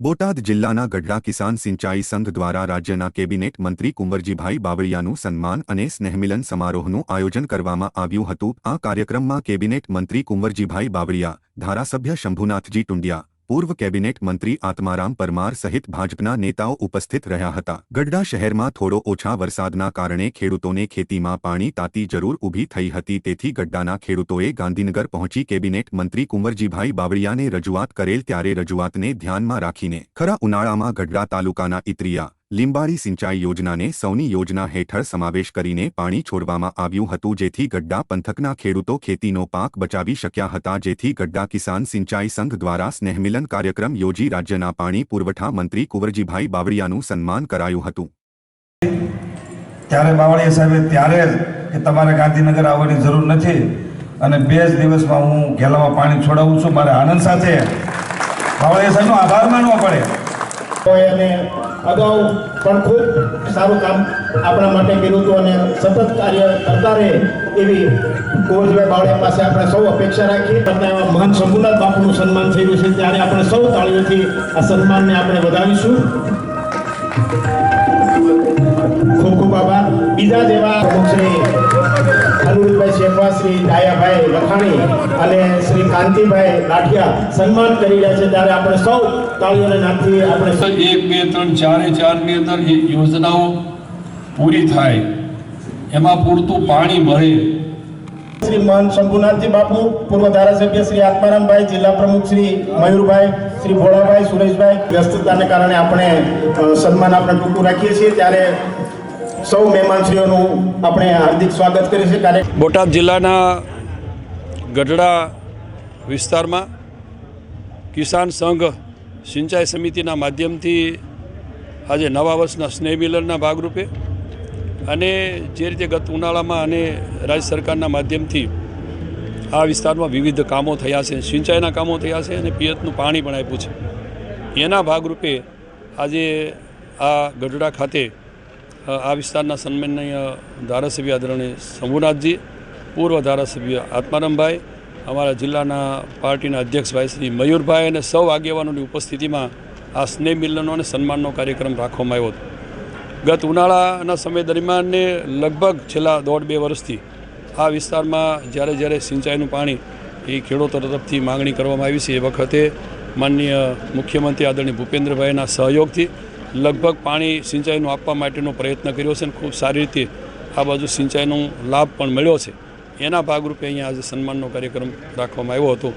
બોટાદ જિલ્લાના ગઢડા કિસાન સિંચાઈ સંઘ દ્વારા રાજ્યના કેબિનેટ મંત્રી કુંવરજીભાઈ બાવળિયાનું સન્માન અને સ્નેહમિલન સમારોહનું આયોજન કરવામાં આવ્યું હતું. આ કાર્યક્રમમાં કેબિનેટ મંત્રી કુંવરજીભાઈ બાવળિયા, ધારાસભ્ય શંભુનાથજી ટુંડિયા પૂર્વ કેબિનેટ મંત્રી આત્મારામ પરમાર સહિત ભાજપના નેતાઓ ઉપસ્થિત રહ્યા હતા. ગઢડા શહેરમાં થોડો ઓછા વરસાદના કારણે ખેડૂતોને ખેતીમાં પાણી તાતી જરૂર ઊભી થઈ હતી. તેથી ગઢડાના ખેડૂતોએ ગાંધીનગર પહોંચી કેબિનેટ મંત્રી કુંવરજીભાઈ બાવળિયાને રજૂઆત કરેલ ત્યારે રજૂઆતને ધ્યાનમાં રાખીને ખરા ઉનાળામાં ગઢડા તાલુકાના ઇત્રિયા લીંબાડી સિંચાઈ યોજનાને સૌની યોજના હેઠળ સમાવેશ કરીને પાણી છોડવામાં આવ્યું હતું જેથી ગડ્ડા પંથકના ખેડૂતો ખેતીનો પાક બચાવી શક્યા હતા જેથી ગડ્ડા કિસાન સિંચાઈ સંઘ દ્વારા સ્નેહમિલન કાર્યક્રમ યોજી રાજ્યના પાણી પુરવઠા મંત્રી કુંવરજીભાઈ બાવળિયાનું સન્માન કરાયું હતું. ત્યારે બાવળીયા સાહેબે ત્યારે જ કે તમારે ગાંધીનગર આવવાની જરૂર નથી અને બે જ દિવસમાં હું ઘેલામાં પાણી છોડાવું છું મારે આનંદ સાથે. બાવળીયા સાહેબનો આભાર માનવો પડે. અગાઉ પણ ખૂબ સારું કામ આપણા માટે કર્યું હતું અને સતત કાર્ય કરતા રહે એવી કુંવરજીભાઈ બાવળિયા પાસે આપણે સૌ અપેક્ષા રાખીએ. કરતા એવા મહાન શંભુનાથ બાપુનું સન્માન થયું છે, ત્યારે આપણે સૌ તાળીઓથી આ સન્માનને આપણે વધાવીશું. ખૂબ ખૂબ આભાર. બીજા જેવા પ્રમુખ શ્રી શ્રી ડાયાભાઈ લખાણી અને શ્રી કાંતિભાઈ લાઠિયા સન્માન કરી રહ્યા છે. ત્યારે આપણે સૌ તાળીઓને નાખી આપણે એક બે ત્રણ ચારે ચારની અંદર યોજનાઓ પૂરી થાય એમાં પૂરતું પાણી મળે. શ્રી મહંત શંભુનાથજી બાપુ પૂર્વ ધારાસભ્ય શ્રી આત્મારામભાઈ જિલ્લા પ્રમુખ શ્રી મયુરભાઈ શ્રી ભોળાભાઈ સુરેશભાઈ વ્યસ્તતાને કારણે આપણે સન્માન આપણે ટૂંકું રાખીએ છીએ. ત્યારે સૌ મહેમાનશ્રીઓનું આપણે હાર્દિક સ્વાગત કરીએ છીએ. કાર્ય બોટાદ જિલ્લાના ગઢડા વિસ્તારમાં કિસાન સંઘ સિંચાઈ સમિતિના માધ્યમથી આજે નવા વર્ષના સ્નેહ ભાગરૂપે અને જે રીતે ગત ઉનાળામાં અને રાજ્ય સરકારના માધ્યમથી આ વિસ્તારમાં વિવિધ કામો થયા છે, સિંચાઈના કામો થયા છે અને પિયતનું પાણી પણ આપ્યું છે. એના ભાગરૂપે આજે આ ગઢડા ખાતે આ વિસ્તારના સન્માનનીય ધારાસભ્ય આદરણીય શંભુનાથજી પૂર્વ ધારાસભ્ય આત્મારામભાઈ, અમારા જિલ્લાના પાર્ટીના અધ્યક્ષભાઈ શ્રી મયુરભાઈ અને સૌ આગેવાનોની ઉપસ્થિતિમાં આ સ્નેહ મિલનનો અને સન્માનનો કાર્યક્રમ રાખવામાં આવ્યો હતો. ગત ઉનાળાના સમય દરમિયાનને લગભગ છેલ્લા દોઢ બે વર્ષથી આ વિસ્તારમાં જ્યારે જ્યારે સિંચાઈનું પાણી એ ખેડૂતો તરફથી માગણી કરવામાં આવી છે, એ વખતે માનનીય મુખ્યમંત્રી આદરણીય ભૂપેન્દ્રભાઈના સહયોગથી લગભગ પાણી સિંચાઈનું આપવા માટેનો પ્રયત્ન કર્યો છે અને ખૂબ સારી રીતે આ બાજુ સિંચાઈનો લાભ પણ મળ્યો છે. એના ભાગરૂપે અહીંયા આજે સન્માનનો કાર્યક્રમ રાખવામાં આવ્યો હતો.